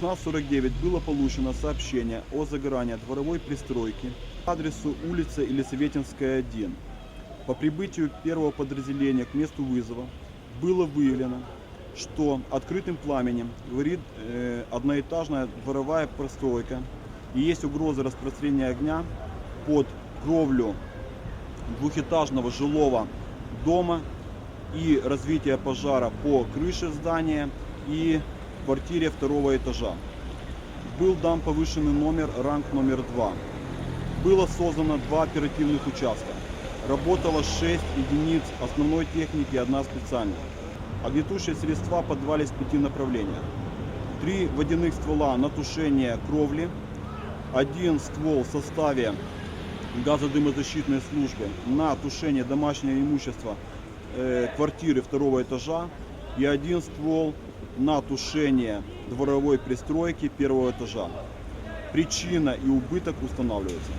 9 было получено сообщение о загорании дворовой пристройки по адресу улица Елисаветинская, 1. По прибытию первого подразделения к месту вызова было выявлено, что открытым пламенем горит э, одноэтажная дворовая пристройка и есть угроза распространения огня под кровлю двухэтажного жилого дома и развития пожара по крыше здания и квартире второго этажа. Был дан повышенный номер, ранг номер 2. Было создано два оперативных участка. Работало 6 единиц основной техники и одна специальная. Огнетушие средства подвались пяти направлениях. Три водяных ствола на тушение кровли, один ствол в составе газодымозащитной службы на тушение домашнего имущества э, квартиры второго этажа и один ствол на тушение дворовой пристройки первого этажа. Причина и убыток устанавливаются.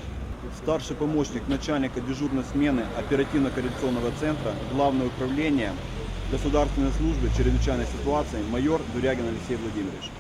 Старший помощник начальника дежурной смены оперативно-координационного центра Главное управление государственной службы чрезвычайной ситуации майор Дурягин Алексей Владимирович.